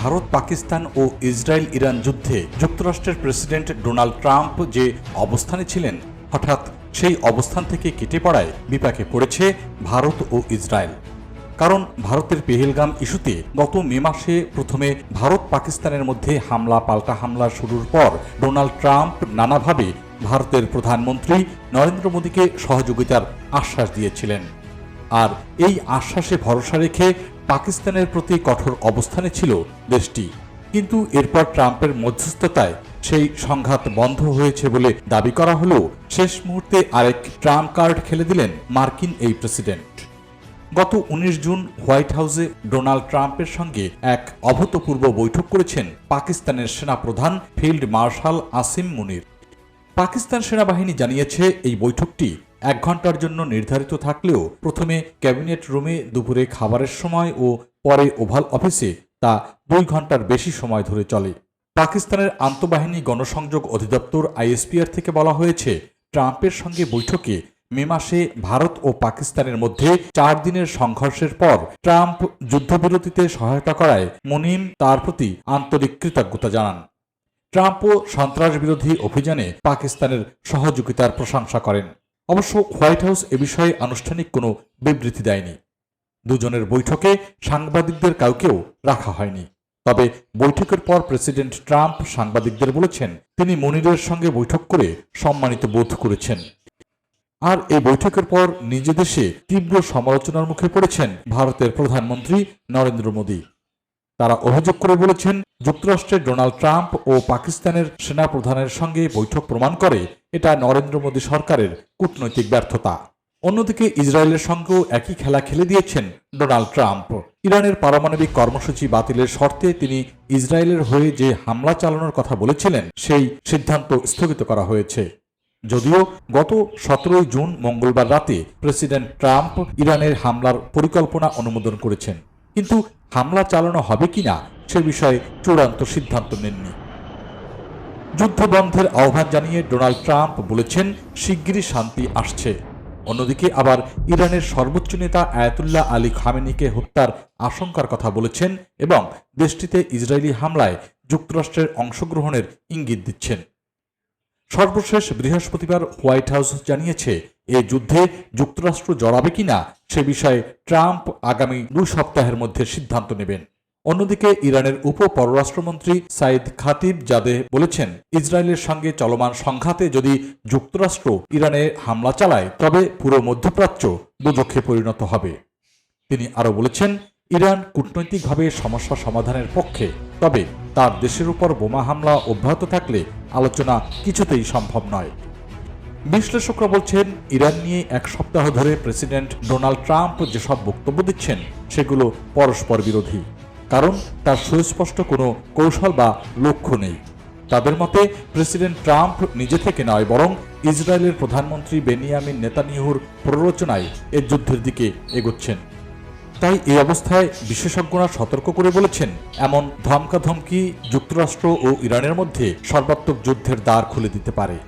ভারত, পাকিস্তান ও Israel, Iran যুদ্ধে যুক্তরাষ্ট্রের প্রেসিডেন্ট ডোনাল্ড ট্রাম্প যে অবস্থানে ছিলেন, হঠাৎ সেই অবস্থান থেকে কেটে পড়ায় বিপাকে পড়েছে ভারত ও ইসরায়েল। কারণ ভারতের পেহেলগাম ইস্যুতে গত মে মাসে প্রথমে ভারত, পাকিস্তানের মধ্যে হামলা, পাল্টা হামলা শুরুর পর ডোনাল্ড ট্রাম্প নানাভাবে ভারতের প্রধানমন্ত্রী নরেন্দ্র মোদীকে সহযোগিতার আশ্বাস দিয়েছিলেন। আর এই আশ্বাসে ভরসা রেখে পাকিস্তানের প্রতি কঠোর অবস্থানে ছিল দেশটি। কিন্তু এরপর ট্রাম্পের মধ্যস্থতায় সেই সংঘাত বন্ধ হয়েছে বলে দাবি করা হলেও শেষ মুহূর্তে আরেক ট্রাম্প কার্ড খেলে দিলেন মার্কিন এই প্রেসিডেন্ট। গত উনিশ জুন হোয়াইট হাউসে ডোনাল্ড ট্রাম্পের সঙ্গে এক অভূতপূর্ব বৈঠক করেছেন পাকিস্তানের সেনাপ্রধান ফিল্ড মার্শাল আসিম মুনির। পাকিস্তান সেনাবাহিনী জানিয়েছে এই বৈঠকটি এক ঘণ্টার জন্য নির্ধারিত থাকলেও প্রথমে ক্যাবিনেট রুমে দুপুরে খাবারের সময় ও পরে ওভাল অফিসে তা দুই ঘণ্টার বেশি সময় ধরে চলে। পাকিস্তানের আন্তঃবাহিনী গণসংযোগ অধিদপ্তর আইএসপিআর থেকে বলা হয়েছে, ট্রাম্পের সঙ্গে বৈঠকে মে মাসে ভারত ও পাকিস্তানের মধ্যে চার দিনের সংঘর্ষের পর ট্রাম্প যুদ্ধবিরতিতে সহায়তা করায় মুনিম তার প্রতি আন্তরিক কৃতজ্ঞতা জানান। ট্রাম্পও সন্ত্রাস বিরোধী অভিযানে পাকিস্তানের সহযোগিতার প্রশংসা করেন। অবশ্য হোয়াইট হাউস এ বিষয়ে আনুষ্ঠানিক কোনো বিবৃতি দেয়নি। দুজনের বৈঠকে সাংবাদিকদের কাউকেও রাখা হয়নি। তবে বৈঠকের পর প্রেসিডেন্ট ট্রাম্প সাংবাদিকদের বলেছেন, তিনি মনিরের সঙ্গে বৈঠক করে সম্মানিত বোধ করেছেন। আর এই বৈঠকের পর নিজ দেশে তীব্র সমালোচনার মুখে পড়েছেন ভারতের প্রধানমন্ত্রী নরেন্দ্র মোদী। তারা অভিযোগ করে বলেছেন যুক্তরাষ্ট্রের ডোনাল্ড ট্রাম্প ও পাকিস্তানের সেনা প্রধানের সঙ্গে বৈঠক প্রমাণ করে এটা নরেন্দ্র মোদী সরকারের কূটনৈতিক ব্যর্থতা। অন্যদিকে ইসরায়েলের সঙ্গেও একই খেলা খেলে দিয়েছেন ডোনাল্ড ট্রাম্প। ইরানের পারমাণবিক কর্মসূচি বাতিলের শর্তে তিনি ইসরায়েলের হয়ে যে হামলা চালানোর কথা বলেছিলেন, সেই সিদ্ধান্ত স্থগিত করা হয়েছে। যদিও গত সতেরোই জুন মঙ্গলবার রাতে প্রেসিডেন্ট ট্রাম্প ইরানের হামলার পরিকল্পনা অনুমোদন করেছেন। কিন্তু হামলা চালানো হবে কিনা সে বিষয়ে চূড়ান্ত সিদ্ধান্ত নেননি। যুদ্ধ বন্ধের আহ্বান জানিয়ে ডোনাল্ড ট্রাম্প বলেছেন, শিগগিরই শান্তি আসছে। অন্যদিকে আবার ইরানের সর্বোচ্চ নেতা আয়াতুল্লাহ আলী খামেনিকে হত্যার আশঙ্কার কথা বলেছেন এবং দেশটিতে ইসরায়েলি হামলায় যুক্তরাষ্ট্রের অংশগ্রহণের ইঙ্গিত দিচ্ছেন। সর্বশেষ বৃহস্পতিবার হোয়াইট হাউস জানিয়েছে এ যুদ্ধে যুক্তরাষ্ট্র জড়াবে কিনা সে বিষয়ে ট্রাম্প আগামী দুই সপ্তাহের মধ্যে সিদ্ধান্ত নেবেন। অন্যদিকে ইরানের উপ পররাষ্ট্রমন্ত্রী সাইদ খাতিব জাদে বলেছেন, ইসরায়েলের সঙ্গে চলমান সংঘাতে যদি যুক্তরাষ্ট্র ইরানে হামলা চালায়, তবে পুরো মধ্যপ্রাচ্য দুদক্ষে পরিণত হবে। তিনি আরও বলেছেন, ইরান কূটনৈতিকভাবে সমস্যা সমাধানের পক্ষে, তবে তার দেশের উপর বোমা হামলা অব্যাহত থাকলে আলোচনা কিছুতেই সম্ভব নয়। বিশ্লেষকরা বলছেন, ইরান নিয়ে এক সপ্তাহ ধরে প্রেসিডেন্ট ডোনাল্ড ট্রাম্প যেসব বক্তব্য দিচ্ছেন, সেগুলো পরস্পর বিরোধী। কারণ তার সুস্পষ্ট কোনো কৌশল বা লক্ষ্য নেই। তাদের মতে, প্রেসিডেন্ট ট্রাম্প নিজে থেকে নয়, বরং ইসরায়েলের প্রধানমন্ত্রী বেনিয়ামিন নেতানিয়াহুর প্ররোচনায় এ যুদ্ধের দিকে এগোচ্ছেন। তাই এই অবস্থায় বিশেষজ্ঞরা সতর্ক করে বলেছেন, এমন ধমকাধমকি যুক্তরাষ্ট্র ও ইরানের মধ্যে সর্বাত্মক যুদ্ধের দ্বার খুলে দিতে পারে।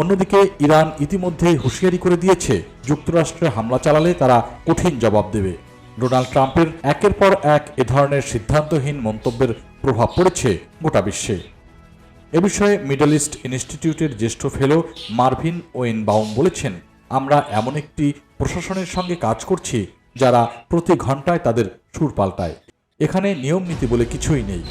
অন্যদিকে ইরান ইতিমধ্যে হুঁশিয়ারি করে দিয়েছে, যুক্তরাষ্ট্রে হামলা চালালে তারা কঠিন জবাব দেবে। ডোনাল্ড ট্রাম্পের একের পর এক এ ধরনের সিদ্ধান্তহীন মন্তব্যের প্রভাব পড়েছে গোটা বিশ্বে। এ বিষয়ে মিডল ইস্ট ইনস্টিটিউটের জ্যেষ্ঠ ফেলো মার্ভিন ওয়েন বাউম বলেছেন, আমরা এমন একটি প্রশাসনের সঙ্গে কাজ করছি যারা প্রতি ঘন্টায় তাদের সুর পাল্টায়। এখানে নিয়ম নীতি বলে কিছুই নেই।